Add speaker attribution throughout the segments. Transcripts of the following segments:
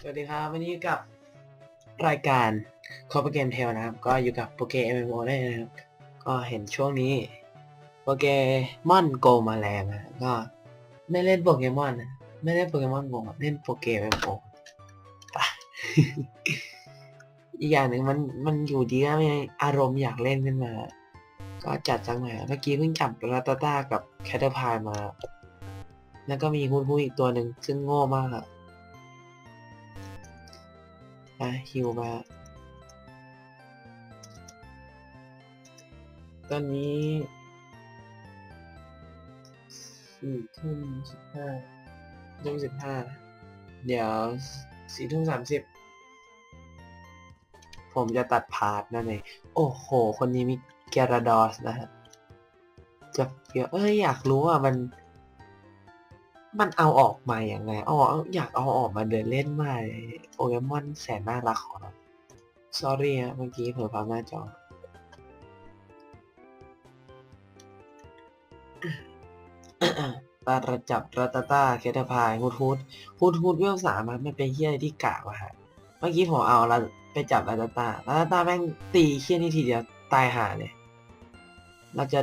Speaker 1: สวัสดีครับ วันนี้กับรายการคอ p เกมเทลนะครับ ก็อยู่กับโปเกม MMO ได้นะครับ ก็เห็นช่วงนี้โปเกมอนโกมาแรงนะก็ไม่เล่นโปเกมอนนะไม่เล่นโปเกมอนโกเล่นโปเกม MMO ไปอีกอย่างหนึ่งมันมันอยู่ดีก็มีอารมณ์อยากเล่นขึ้นมา ก็จัดสักหน่อยเมื่อกี้เพิ่งจับราตาต้ากับแคทเทอร์พายมา แล้วก็มีฮูนฮูอีกตัวหนึ่งซึ่งโง่มากอะ มาฮิวมา ตอนนี้สี่ทุ่มสิบห้าทุ่มสิบห้าเดี๋ยวสี่ทุ่มสามสิบผมจะตัดพาร์ทนั่นเองโอ้โห คนนี้มีแกราดอสนะฮะจะเดี๋ยวเอ้ยอยากรู้ว่ามัน มันเอาออกมาอย่างไงอ๋ออยากเอาออกมาเดินเล่นมากเลยโอเกมอนแสนน่ารักของเรา sorry ฮะเมื่อกี้เผลอพังหน้าจอ ตาระจับรัตตาเคทพายฮูดฮูดฮูดฮูดเวลสามมันเป็นเฮี้ยที่กากว่ะฮะ เมื่อกี้ผมเอาละไปจับรัตตารัตตาแม่งตีเฮี้ยนี่ทีเดียวตายหาเลย เราจะ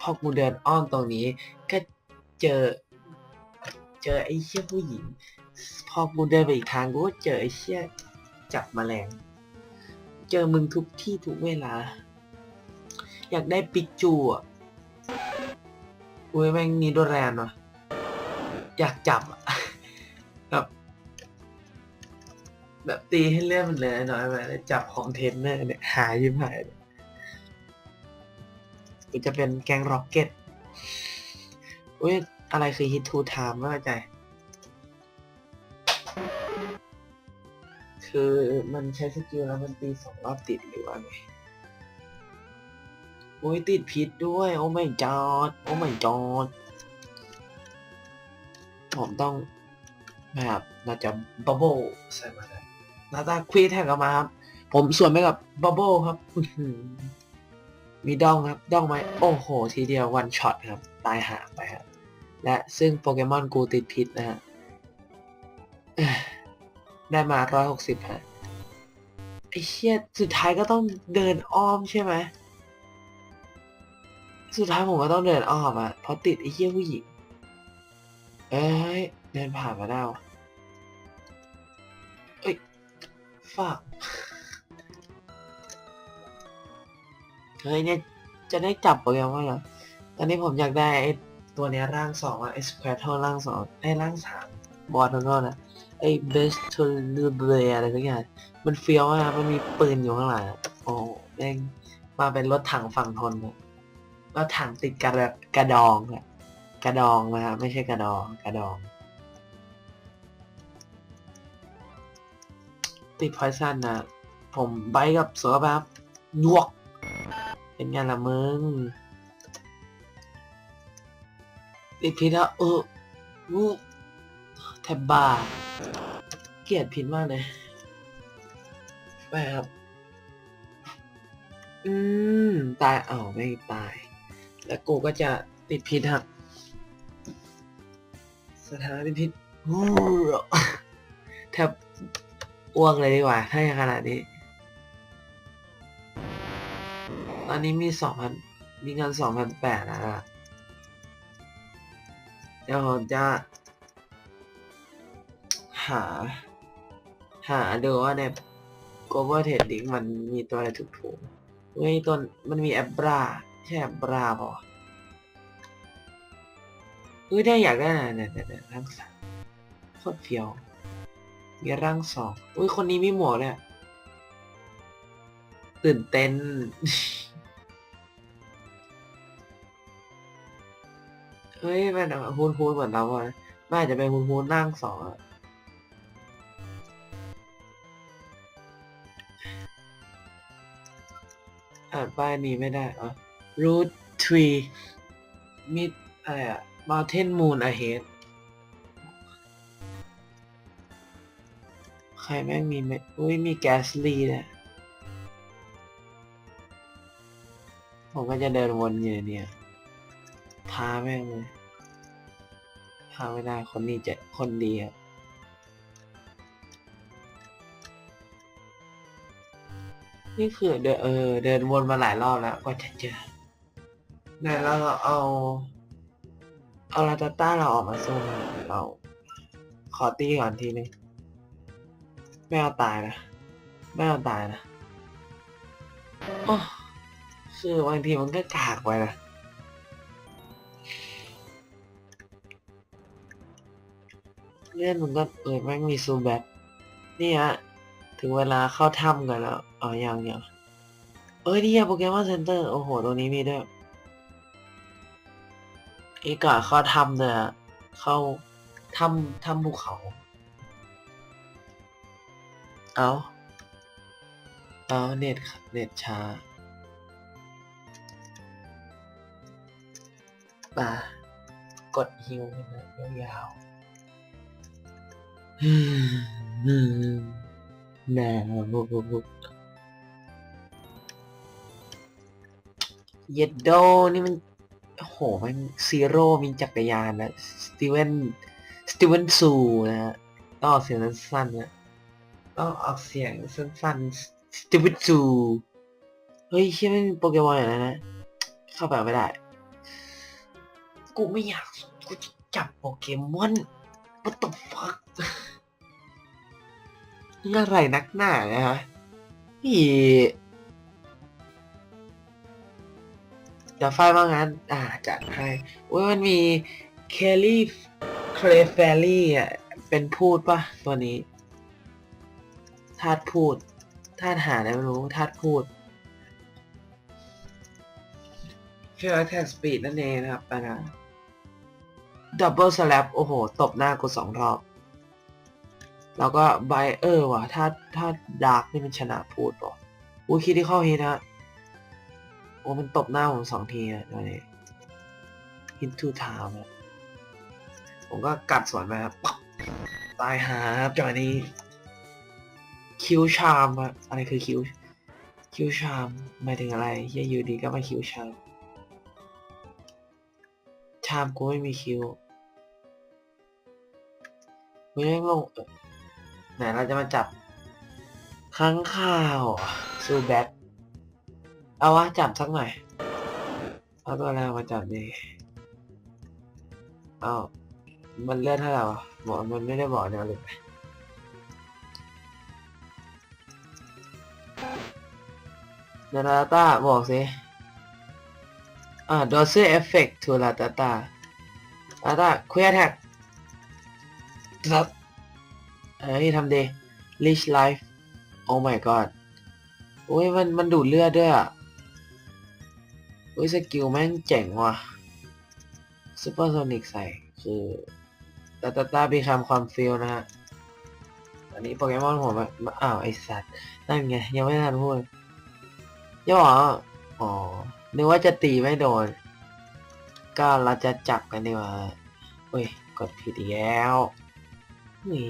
Speaker 1: พอกูเดินอ้อมตรงนี้ก็เจอ เจอไอ้เชี่ยผู้หญิง พอกูเดินไปอีกทางกูก็เจอไอ้เชี่ยจับแมลง เจอมึงทุกที่ทุกเวลา อยากได้ปิกจูอะอุ้ยแม่งนีโดแรนว่ะอยากจับอะแบบแบบตีให้เลือดมันเลยน้อยไปแล้วจับของเทนเนอร์เนี่ยหายยิ้มหายเลยกูจะเป็นแกงร็อกเก็ตอุ้ย อะไรคือ hit to time ไม่เข้าใจ คือมันใช้สกิลแล้วมันตีสองรอบติดหรือว่าไงโอ้ยติดพิษด้วย โอ้ไม่จอด โอ้ไม่จอด ผมต้องแบบน่าจะบับเบิ้ลใส่มาเลยนาตาควีแท็กออกมาครับ ผมส่วนไปกับบับเบิ้ลครับมีดองครับ ดองไหมโอ้โห ทีเดียววันช็อตครับ ตายหาไปครับ และซึ่งโปเกมอนกูติดพิษนะฮะได้มา 160 ฮะ ไอเชี่ยสุดท้ายก็ต้องเดินอ้อมใช่ไหม สุดท้ายผมก็ต้องเดินอ้อมอะ เพราะติดไอเชี่ยผู้หญิง เอ้ย เดินผ่านมาได้วเอ้ยฝากเฮ้ยเนี่ย จะได้จับโปเกมอนเหรอ ตอนนี้ผมอยากได้ ตัวเนี้ยร่างสองอะไอ้สแควร์ทร่างสองไอ้ร่างสามบอสทั้งนั้นนะไอ้เบสทูลเบลอะไรทุกอย่างมันเฟี้ยวอะมันมีปืนอยู่ข้างหลังอะโอ้แม่งมาเป็นรถถังฝั่งทนอะรถถังติดกระกระดองอะกระดองนะครับไม่ใช่กระดองกระดอง ติดพอยซันนะผมไบค์กับสือแบบยวก เป็นไงล่ะมึง ติดพิษแล้วเออวูแทบบาเกลียดพิษมากเลยไปครับ อืม ตายเอาไม่ตาย แล้วกูก็จะติดพิษครับสถานะติดพิษแทบอ้วกเลยดีกว่า ถ้าอย่างขนาดนี้ ตอนนี้มีสองพันมีเงินสองพันแปดนะฮะ เดี๋ยวผมจะหา หาดูว่าใน Global Trading มันมีตัวอะไรถูกๆเฮ้ยตัวมันมีแอปบราใช่แอปบราป่ะเฮ้ยได้อยากได้นี่ยเนี่ยเนี่ยร่างสามโคตรเฟียวมีร่างสองอุ้ยคนนี้มีหมวกเนี่ยตื่นเต้น เฮ้ยมันฮูนฮูนเหมือนเราอะน่าจะเป็นฮูนฮูนร่างสองอะอ่านป้ายนี้ไม่ได้เหรอ root tree mid อะไรอะ mountain moon ahead ใครแม่งมีเมอุ้ยมีแกสลีนี่ยผมก็จะเดินวนอยู่เนี่ยาแม่งเลยพาไม่ได้คนนี้จะคนดีครับนี่คือเดินเออเดินวนมาหลายรอบแล้วกว่าจะเจอเดี๋เราเอา เอาลาตาต้าเราออกมาสู้เรา ขอตีก่อนทีนึงไม่เอาตายนะไม่เอาตายนะโอ้คือบางทีมันก็กากไปนะ เล่นมันก็เออแม่งมีซูมแบทนี่ฮะถึงเวลาเข้าถ้ำกันแล้วอ๋อยังยังเอ้ยนี่โปเกมอนเซ็นเตอร์โอ้โหตัวนี้มีด้วยอีกาเข้าถ้ำเลยอะเข้าถ้ำถ้ำภูเขา เอาเอาเน็ตเน็ตช้าป่ากดฮิวกันนะยาวๆ อืมอืมหนาวเยดโดนี่มันโอ้โหมันซีโร่มีจักรยานนะสตีเวนสตีเวนซูนะฮะต้องออกเสียงสั้นๆนะต้องออกเสียงสั้นๆสตีเวนซูเฮ้ยเชื่อมันโปเกมอนอย่างนั้นนะเข้าไปไม่ได้ กูไม่อยาก กูจะจับโปเกมอน what the fuck อะไรนักหนานะฮะนี่เดี๋ยวไฟว่างั้น อ่า จัดให้โอ้ยมันมีเคลลี่เคลฟลลี่อะ เป็นพูดปะตัวนี้ธาตุพูดธาตุหาได้ไม่รู้ธาตุพูดเชื่อแท็กสปีดนั่นเองนะครับนะดับเบิลสแลปโอ้โห ตบหน้ากูสองรอบ แล้วก็ไบเออร์ว่ะ ถ้าถ้าดาร์กนี่มันชนะพูดป่ะอุ้คิดที่เข้าฮิตฮะโอ้มันตบหน้าผมสองทีอะตอนนี้ฮิตทูทามะผมก็กัดสวนไปครับ ตายหาครับจังหวะนี้ คิวชามอะอะไรคือคิว คิวชามหมายถึงอะไรเฮียอยู่ดีก็มาคิวชาม ชามกูไม่มีคิวกูยังลงเอ่อ ไหนเราจะมาจับค้างข่าวซูแบทเอาวะจับสักหน่อย เอาตัวอะไรมาจับดีเอามันเลื่อนเท่าไหร่บอกมันไม่ได้บอกแนวเลยเดลาตาบอกสิ อ่า dose effect to la data data quick attack ครับ เฮ้ยทำดี Rich Life Oh my god โอ้ยมันมันดูดเลือดด้วยอะโอ้ยสกิลแม่งเจ๋งว่ะ Super Sonic ใส่คือตาตาตาบีคำความฟิลนะฮะอันนี้โปเกมอนผมอะมาอ้าวไอสัตว์นั่นไงยังไม่ทันพูดย่ออ๋อนึกว่าจะตีไม่โดน ก็เราจะจับกันดีกว่าเฮ้ย กดผิดอีกแล้วนี่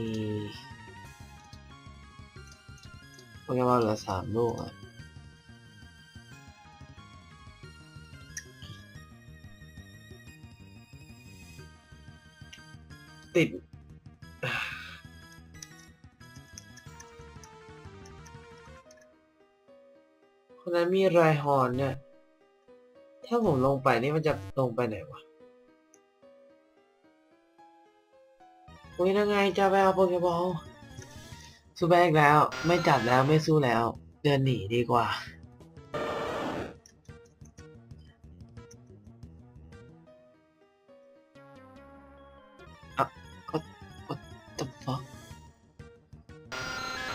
Speaker 1: เกมอนเหลือสามลูกอะติด คนนั้นมีไรฮอนเนี่ย ถ้าผมลงไปนี่มันจะลงไปไหนวะอุ้ยยังไงจะไปเอาโปเกบอล สู้แบกแล้ว ไม่จับแล้วไม่สู้แล้ว เดินหนีดีกว่า อะก็ what the fuck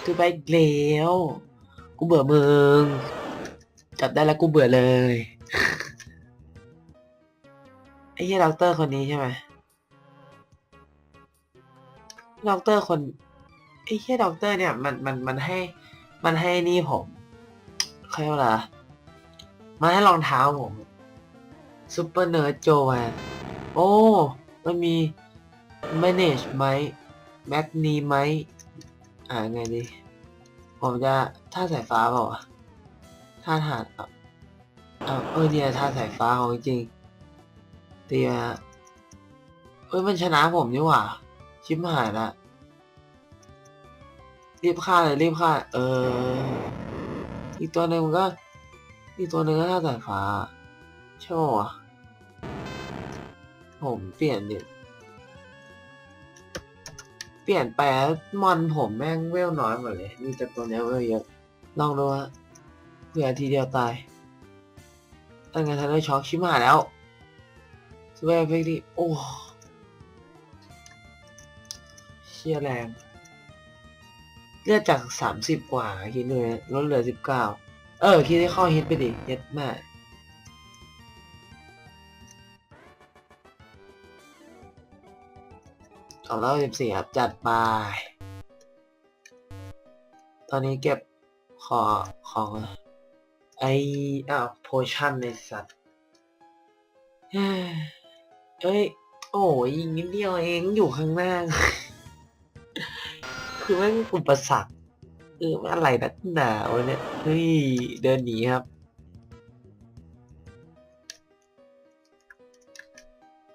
Speaker 1: สู้แบกแล้วกูเบื่อมึงจับได้แล้วกูเบื่อเลยไอ้เหี้ยด็อกเตอร์คนนี้ใช่ไหมด็อกเตอร์คน ไอ้แค่ด็อกเตอร์เนี่ย มันมันมันให้มันให้นี่ผมเขาเรียกว่าอะไรมันให้รองเท้าผมซูเปอร์เนิร์ดโจแวนโอ้ มันมี manage ไหมแมกนีไหมอ่าไงดี ผมจะท่าสายฟ้าเปล่าวะท่าฐานอะอ่าเออเนี่ยท่าสายฟ้าของจริงตีมาเอ้ยมันชนะผมนี่หว่า ชิบหายละ รีบฆ่าเลยรีบฆ่า เออ อีกตัวหนึ่งมันก็ อีกตัวหนึ่งก็ท่าสายฟ้าใช่ปะวะผมเปลี่ยนดิเปลี่ยนไปแล้วมอนผมแม่งเวลน้อยหมดเลย มีแต่ตัวเนี้ยเวลเยอะ ลองดูฮะเผื่อทีเดียวตายตั้งไงทันได้ช็อกชิบหาแล้วสเปรย์เฟกดิโอ้ เชี่ยแรง เลือดจากสามสิบกว่าคิดดูนะลดเหลือสิบเก้าเออ คิดให้ข้าฮิตไปดิเย็ดแม่สองร้อยสิบสี่ครับ จัดไป ตอนนี้เก็บขอของไออ้าวโพชั่นในสัตว์เอ้ย โอ้ยยิงนิดเดียวเองอยู่ข้างหน้า คือแม่งอุปสรรคเออมันอะไรนักหนาวะเนี่ยเฮ้ยเดินหนีครับ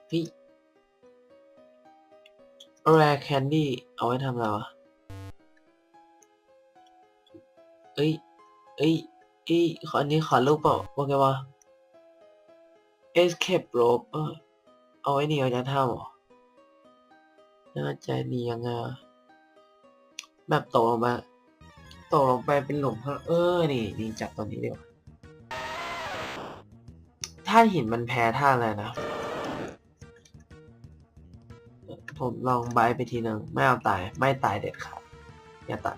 Speaker 1: เฮ้ยแรแคนดี้เอาไว้ทำอะไรวะเอ้ย เอ้ยเอ้ยขออันนี้ขอรูปเปล่าว่าไงวะ escape rope เอาไว้หนีออกจากถ้ำเหรอน่าจะหนียังไงวะ แบบตกลงมาตกลงไปเป็นหลุมเออ นี่นี่จับตรงนี้ดีกว่าท่าหินมันแพ้ท่าอะไรนะ ผมลองบายไปทีหนึ่งไม่เอาตาย ไม่ตายเด็ดขาดอย่าตัด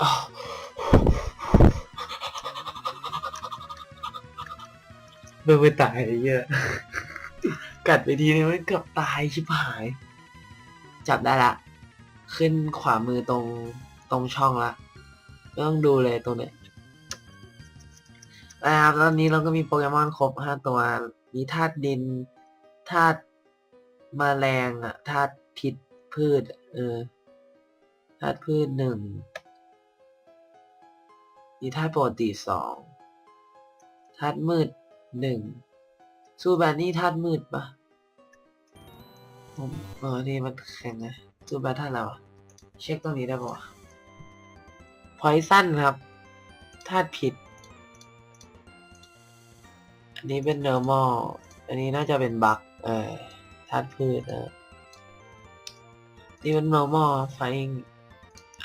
Speaker 1: อ้าวไม่ไปตายเยอะ กัดไปทีนึงมันเกือบตายชิบหาย จับได้ละ ขึ้นขวามือตรงตรงช่องละไม่ต้องดูเลยตรงเนี้ยนะครับตอนนี้เราก็มีโปเกมอนครบห้าตัว มีธาตุดินธาตุแมลงอะธาตุพิษพืช เออธาตุพืชหนึ่งมีธาตุปกติสองธาตุมืดหนึ่งซูแบนนี่ธาตุมืดปะผมเออนี่มันแข็งนะ ซูแบนธาตุอะไรวเช็คตรงนี้ได้ปะพอยสั้นครับธาตุผิด อันนี้เป็น normal อันนี้น่าจะเป็นบักเอ่อธาตุพืชเออนี่เป็น normal flying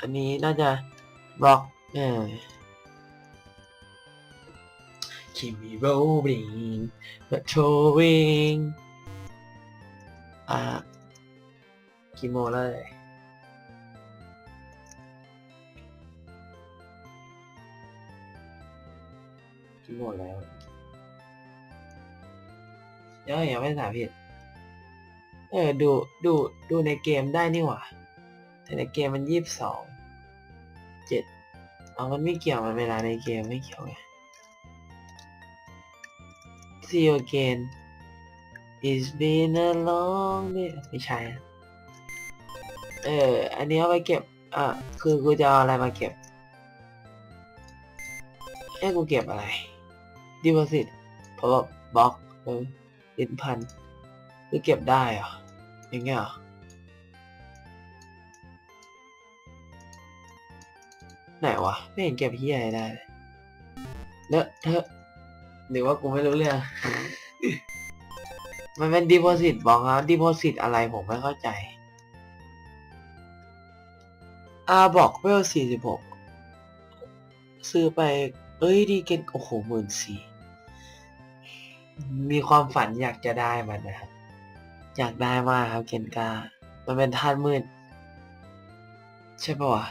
Speaker 1: อันนี้น่าจะ rock เออ Keep me rolling patrolling อ่า แล้วเลยกี่โมงแล้วเอ้ยยังไม่ถามผิด เออ ดู ดู ดูในเกมได้นี่หว่า แต่ในเกมมันยี่สิบสอง เจ็ด เอามันไม่เกี่ยวมันเวลาในเกมไม่เกี่ยวไง See you again It's been a long day ไม่ใช่ เออ อันนี้เอาไปเก็บ อะ คือกูจะเอาอะไรมาเก็บให้กูเก็บอะไร deposit เพราะว่าบล็อกเออลิ้นพันคือเก็บได้เหรอ อย่างเงี้ยเหรอ ไหนวะ ไม่เห็นเก็บที่อะไรได้เลยเลอะเทอะหรือว่ากูไม่รู้เรื่อง มันเป็น deposit บอกครับ deposit อะไรผมไม่เข้าใจ อาบอกเวลสี่สิบหกซื้อไป เอ้ยดีเกนโอ้โหหมื่นสี่มีความฝันอยากจะได้มันนะครับ อยากได้มากครับเกนกา มันเป็นธาตุมืด ใช่ปะวะ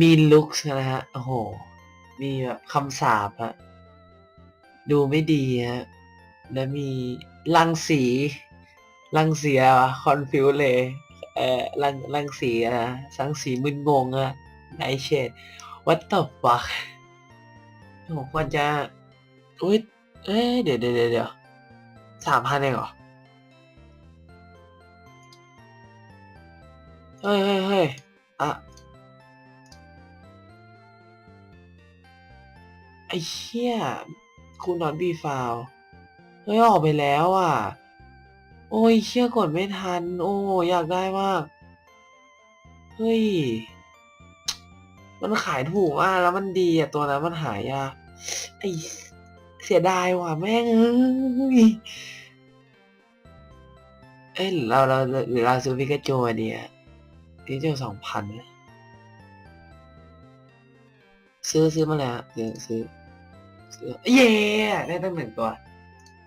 Speaker 1: มีลุคนะฮะ โอ้โห มีแบบคำสาปอะดูไม่ดีฮะ และมีรังสี รังเสีอะไรวะคอนฟิวเลย เอ่อรังรังสีอะนะสังสีมึนงงอะไนเชด what the fuck ผมควรจะอุ้ยเอ้ยเดี๋ยวเดี๋ยวเดี๋ยวสามพันเองเหรอเฮ้ยเฮ้ยเฮ้ยอะไอ้เชี่ยคุณนอนบีฟาวเฮ้ยออกไปแล้วอะ โอ้ยเชี่ยกดไม่ทัน โอ้อยากได้มาก เฮ้ย มันขายถูกมากแล้วมันดีอะตัวนั้นมันหายากไอเสียดายว่ะแม่งเอ้ยเอ้ยหรือเราเราหรือเราซื้อพิกาจูดีอะพิกาจูสองพันซื้อซื้อมาแล้วซื้อซื้อซื้อเย้ได้ตั้งหนึ่งตัว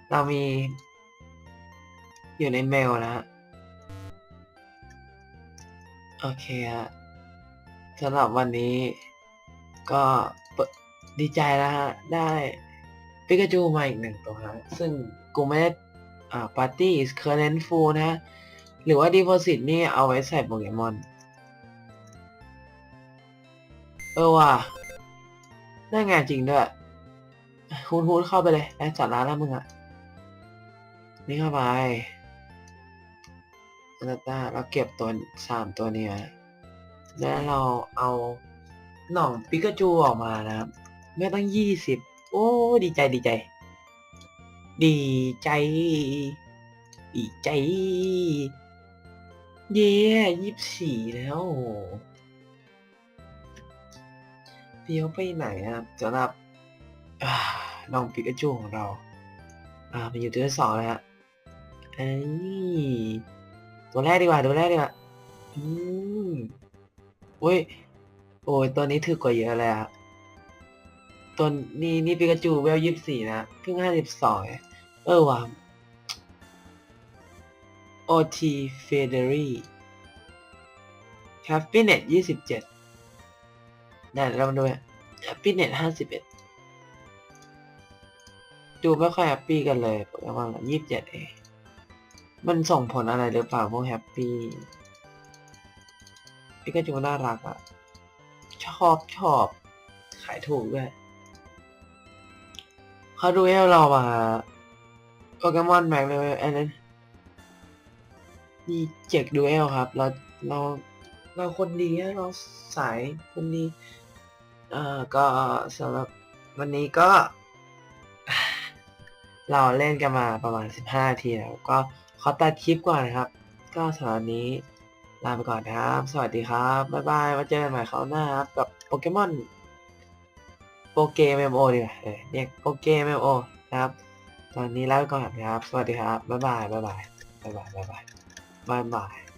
Speaker 1: เรามี อยู่ในเมลนะฮะ โอเคฮะสำหรับวันนี้ก็ดีใจแล้วฮะ ได้ปิกาจูมาอีกหนึ่งตัวฮะซึ่งกูไม่ได้อ่าปาร์ตี้ is current full นะ หรือว่า deposit นี่เอาไว้ใส่โปเกมอน เออว่ะได้งานจริงด้วยฮูนฮูนเข้าไปเลยไอ้จัดร้านแล้วมึงอะนี่เข้าไป แล้วก็เราเก็บตัวสามตัวนี้ไว้แล้วเราเอาหน่องปิกาจูออกมานะครับ ไม่ต้องยี่สิบโอ้ดีใจดีใจ ดีใจ ดีใจ เย่ยี่สิบสี่แล้วโอ้โหเดี๋ยวไปไหนอะสำหรับอ่าน้องปิกาจูของเรา อ่ามันอยู่ตัวที่สองแล้วฮะเอ้ย ตัวแรกดีกว่าตัวแรกดีกว่าอืมโอ้ย โอ้ยตัวนี้ถือกว่าเยอะเลยอะตัวนี้นี่ปิกาจูเวลยี่สิบสี่นะเพิ่งห้าสิบสองเออว่ะโอทีเฟเดอรี่แฮปปี้เน็ตยี่สิบเจ็ดได้เรามาดูแฮปปี้เน็ตห้าสิบเอ็ดดูไม่ค่อยแฮปปี้กันเลยโปเกมอนยี่สิบเจ็ดเอง มันส่งผลอะไรหรือเปล่าพวกแฮปปี้ปิกาจูน่ารักอะชอบชอบ ขายถูกด้วยเขาดูให้เรามาโปเกมอนแม็กเลยอันนั้นมีเจ็กดูเอลครับ เราเราเราคนดีเราสายคนดีเอ่อก็สำหรับวันนี้ก็ เราเล่นกันมาประมาณ 15นาทีแล้วก็ ขอตัดคลิปก่อนนะครับ ก็สำหรับนนี้ลาไปก่อนครับ สวัสดีครับ บ๊ายบายมาเจอกันใหม่คราวหน้าครับ กับโปเกมอนโปเกมโอดีกว่าเออเรียกโปเกมโอนะครับ ตอนนี้ลาไปก่อนนะครับ สวัสดีครับ บ๊ายบาย บ๊ายบาย บ๊ายบาย บ๊ายบาย บ๊ายบาย